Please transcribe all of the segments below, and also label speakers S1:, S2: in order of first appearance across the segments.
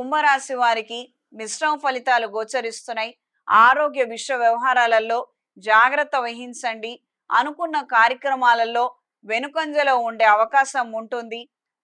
S1: కుంభరాశి వారికి మిశ్రమ ఫలితాలు గోచరిస్తున్నాయి. ఆరోగ్య విశ్వ వ్యవహారాలలో జాగ్రత్త వహించండి. అనుకున్న కార్యక్రమాలలో వెనుకంజలో ఉండే అవకాశం ఉంటుంది.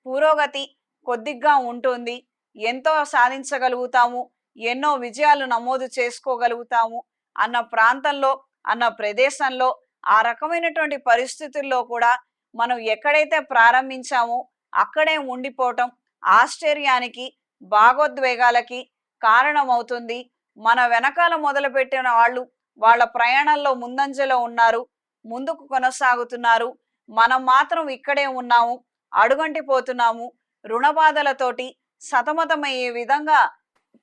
S1: పురోగతి కొద్దిగా ఉంటుంది. ఎంతో సాధించగలుగుతాము. ఎన్నో విజయాలు నమోదు చేసుకోగలుగుతాము అన్న ప్రాంతంలో అన్న ప్రదేశంలో ఆ రకమైనటువంటి పరిస్థితుల్లో కూడా మనం ఎక్కడైతే ప్రారంభించామో అక్కడే ఉండిపోవటం ఆశ్చర్యానికి భాగోద్వేగాలకి కారణమవుతుంది. మన వెనకాల మొదలుపెట్టిన వాళ్ళు వాళ్ళ ప్రయాణంలో ముందంజలో ఉన్నారు ముందుకు కొనసాగుతున్నారు. మనం మాత్రం ఇక్కడే ఉన్నాము అడుగంటిపోతున్నాము రుణబాధలతోటి సతమతమయ్యే విధంగా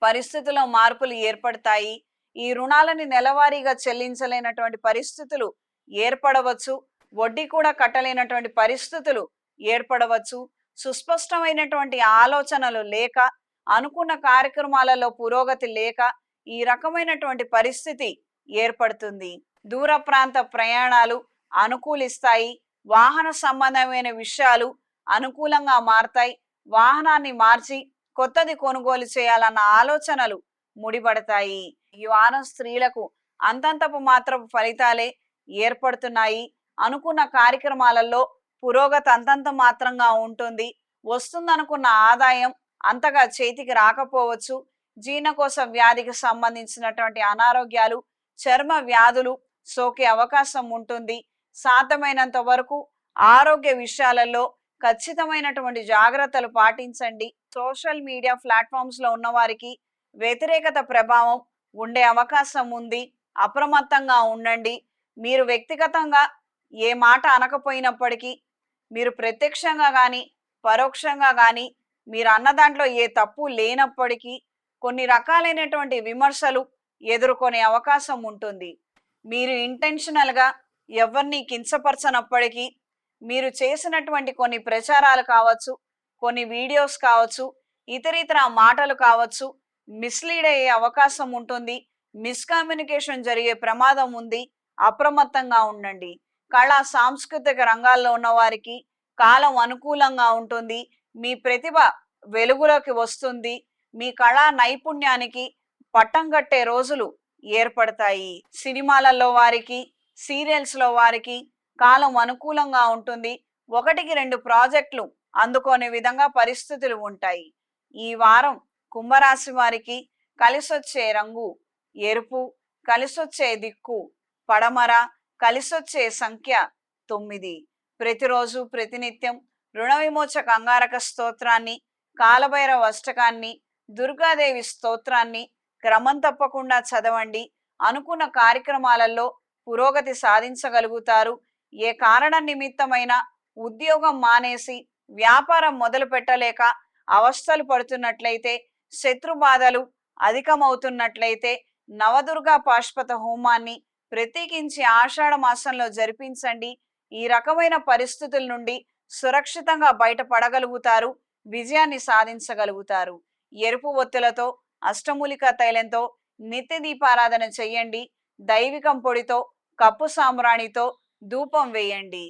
S1: పరిస్థితుల్లో మార్పులు ఏర్పడతాయి. ఈ రుణాలని నెలవారీగా చెల్లించలేనటువంటి పరిస్థితులు ఏర్పడవచ్చు. వడ్డీ కూడా కట్టలేనటువంటి పరిస్థితులు ఏర్పడవచ్చు. సుస్పష్టమైనటువంటి ఆలోచనలు లేక అనుకున్న కార్యక్రమాలలో పురోగతి లేక ఈ రకమైనటువంటి పరిస్థితి ఏర్పడుతుంది. దూర ప్రాంత ప్రయాణాలు అనుకూలిస్తాయి. వాహన సంబంధమైన విషయాలు అనుకూలంగా మారతాయి. వాహనాన్ని మార్చి కొత్తది కొనుగోలు చేయాలన్న ఆలోచనలు ముడిపడతాయి. ఈ వారం స్త్రీలకు అంతంతపు మాత్రం ఫలితాలే ఏర్పడుతున్నాయి. అనుకున్న కార్యక్రమాలలో పురోగతి అంతంత మాత్రంగా ఉంటుంది. వస్తుందనుకున్న ఆదాయం అంతగా చేతికి రాకపోవచ్చు. జీర్ణకోశ వ్యాధికి సంబంధించినటువంటి అనారోగ్యాలు చర్మ వ్యాధులు సోకే అవకాశం ఉంటుంది. సాధ్యమైనంత వరకు ఆరోగ్య విషయాలలో ఖచ్చితమైనటువంటి జాగ్రత్తలు పాటించండి. సోషల్ మీడియా ప్లాట్ఫామ్స్లో ఉన్న వారికి వ్యతిరేకత ప్రభావం ఉండే అవకాశం ఉంది. అప్రమత్తంగా ఉండండి. మీరు వ్యక్తిగతంగా ఏ మాట అనకపోయినప్పటికీ మీరు ప్రత్యక్షంగా కానీ పరోక్షంగా కానీ మీరు అన్న దాంట్లో ఏ తప్పు లేనప్పటికీ కొన్ని రకాలైనటువంటి విమర్శలు ఎదుర్కొనే అవకాశం ఉంటుంది. మీరు ఇంటెన్షనల్గా ఎవరిని కించపరచనప్పటికీ మీరు చేసినటువంటి కొన్ని ప్రచారాలు కావచ్చు కొన్ని వీడియోస్ కావచ్చు ఇతరితర మాటలు కావచ్చు మిస్లీడ్ అయ్యే అవకాశం ఉంటుంది మిస్కమ్యూనికేషన్ జరిగే ప్రమాదం ఉంది అప్రమత్తంగా ఉండండి. కళా సాంస్కృతిక రంగాల్లో ఉన్న వారికి కాలం అనుకూలంగా ఉంటుంది మీ ప్రతిభ వెలుగులోకి వస్తుంది. మీ కళా నైపుణ్యానికి పట్టం కట్టే రోజులు ఏర్పడతాయి. సినిమాలలో వారికి సీరియల్స్లో వారికి కాలం అనుకూలంగా ఉంటుంది. ఒకటికి రెండు ప్రాజెక్టులు అందుకోని విధంగా పరిస్థితులు ఉంటాయి. ఈ వారం కుంభరాశి వారికి కలిసొచ్చే రంగు ఎరుపు కలిసొచ్చే దిక్కు పడమర కలిసొచ్చే సంఖ్య తొమ్మిది. ప్రతిరోజు ప్రతినిత్యం రుణ విమోచక అంగారక స్తోత్రాన్ని కాలభైరవ అష్టకాన్ని దుర్గాదేవి స్తోత్రాన్ని క్రమం తప్పకుండా చదవండి. అనుకున్న కార్యక్రమాలలో పురోగతి సాధించగలుగుతారు. ఏ కారణ నిమిత్తమైన ఉద్యోగం మానేసి వ్యాపారం మొదలు పెట్టలేక అవస్థలు పడుతున్నట్లయితే శత్రు బాధలు అధికమవుతున్నట్లయితే నవదుర్గా పాష్పత హోమాన్ని ప్రత్యేకించి ఆషాఢ మాసంలో జరిపించండి. ఈ రకమైన పరిస్థితుల నుండి సురక్షితంగా బయటపడగలుగుతారు విజయాన్ని సాధించగలుగుతారు. ఎరుపు ఒత్తులతో అష్టమూలిక తైలంతో నిత్య దీపారాధన చెయ్యండి. దైవికం పొడితో కప్పు సాంబ్రాణితో ధూపం వేయండి.